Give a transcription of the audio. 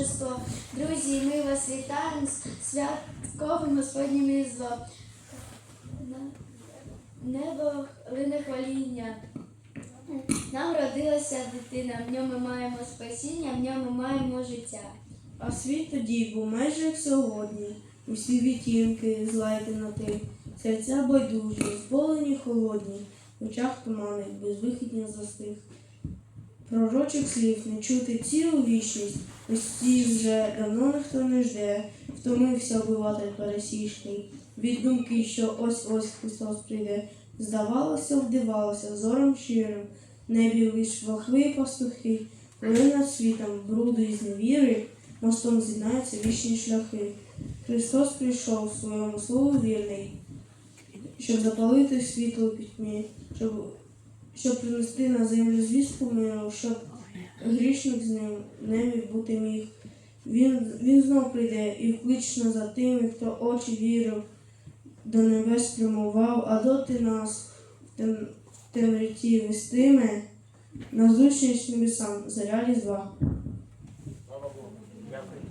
божество. Друзі, ми вас вітаємо з святковим Господнім Різдвом. Небо лине хваління. Нам родилася дитина, в ньому маємо спасіння, в ньому маємо життя. А світ тоді був майже як сьогодні. Усі відтінки зла й темноти, серця байдужі, зболені холодні, в очах тумани, безвихідні застиг. Пророчих слів не чути цілу вічність, усі вже давно ніхто не жде, втомився обиватель пересічний, від думки, що ось-ось Христос прийде, здавалося, вдивалося зором щирим, небі лиш вахви пастухи, коли над світом бруду і зневіри, мостом з'єднаються вічні шляхи. Христос прийшов своєму слову вірний, щоб запалити світло пітьмі, щоб, щоб принести на землю звістку миру, щоб грішник з ним не бути міг. Він, він знов прийде і вклично за тими, хто очі вірив, до небес прямував, а доти нас в, тем, в темряті вестиме, на зустріч небесам заря різдва. Слава Богу. Дякую.